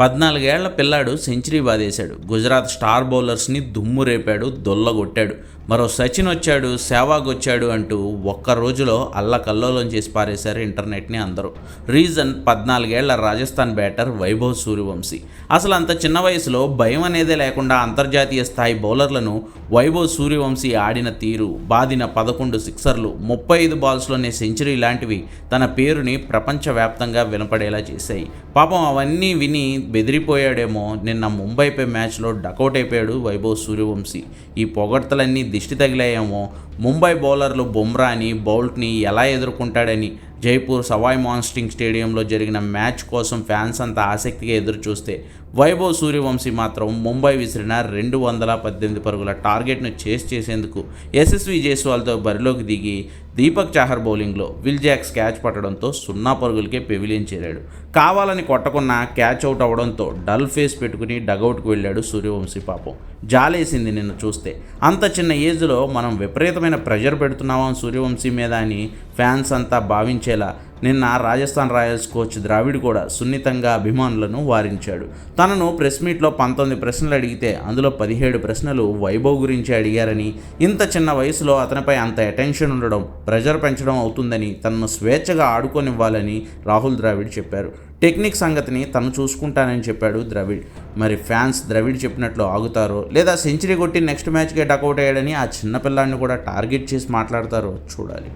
పద్నాలుగేళ్ళ పిల్లాడు సెంచరీ బాదేశాడు. గుజరాత్ స్టార్ బౌలర్స్ని దుమ్ము రేపాడు దొల్లగొట్టాడు. మరో సచిన్ వచ్చాడు సెహ్వాగ్ వచ్చాడు అంటూ ఒక్క రోజులో అల్లకల్లోలం చేసి పారేశారు ఇంటర్నెట్ని అందరూ. రీజన్ పద్నాలుగేళ్ళ రాజస్థాన్ బ్యాటర్ వైభవ్ సూర్యవంశీ. అసలు అంత చిన్న వయసులో భయం అనేదే లేకుండా అంతర్జాతీయ స్థాయి బౌలర్లను వైభవ్ సూర్యవంశీ ఆడిన తీరు బాదిన పదకొండు సిక్సర్లు ముప్పై ఐదు బాల్స్లోనే సెంచరీ లాంటివి తన పేరుని ప్రపంచవ్యాప్తంగా వినపడేలా చేశాయి. పాపం అవన్నీ విని బెదిరిపోయాడేమో నిన్న ముంబైపై మ్యాచ్లో డకౌట్ అయిపోయాడు వైభవ్ సూర్యవంశీ. ఈ పొగడ్తలన్నీ దిష్టి తగిలాయేమో. ముంబై బౌలర్లు బుమ్రాని బౌల్ట్ని ఎలా ఎదుర్కొంటాడని జైపూర్ సవాయ్ మాన్స్టింగ్ స్టేడియంలో జరిగిన మ్యాచ్ కోసం ఫ్యాన్స్ అంతా ఆసక్తిగా ఎదురు చూస్తే వైభవ్ సూర్యవంశీ మాత్రం ముంబై విసిరిన రెండు వందల పద్దెనిమిది పరుగుల టార్గెట్ను చేస్ చేసేందుకు యశస్వి జైస్వాల్తో బరిలోకి దిగి దీపక్ చాహర్ బౌలింగ్లో విల్ జాక్స్ క్యాచ్ పట్టడంతో సున్నా పరుగులకే పెవిలియన్ చేరాడు. కావాలని కొట్టకున్న క్యాచ్ అవుట్ అవడంతో డల్ ఫేస్ పెట్టుకుని డగౌట్కు వెళ్ళాడు సూర్యవంశీ పాపం. జాలేసింది నిన్ను చూస్తే. అంత చిన్న ఏజ్లో మనం విపరీతమైన ప్రెషర్ పెడుతున్నామా సూర్యవంశీ మీద అని ఫ్యాన్స్ అంతా భావించేలా నిన్న రాజస్థాన్ రాయల్స్ కోచ్ ద్రావిడ్ కూడా సున్నితంగా అభిమానులను వారించాడు. తనను ప్రెస్ మీట్లో పంతొమ్మిది ప్రశ్నలు అడిగితే అందులో పదిహేడు ప్రశ్నలు వైభవ్ గురించి అడిగారని ఇంత చిన్న వయసులో అతనిపై అంత అటెన్షన్ ఉండడం ప్రెజర్ పెంచడం అవుతుందని తనను స్వేచ్ఛగా ఆడుకోనివ్వాలని రాహుల్ ద్రావిడ్ చెప్పారు. టెక్నిక్ సంగతిని తను చూసుకుంటానని చెప్పాడు ద్రవిడ్. మరి ఫ్యాన్స్ ద్రవిడ్ చెప్పినట్లు ఆగుతారో లేదా సెంచరీ కొట్టి నెక్స్ట్ మ్యాచ్కే డకౌట్ అయ్యాడని ఆ చిన్నపిల్లాన్ని కూడా టార్గెట్ చేసి మాట్లాడతారో చూడాలి.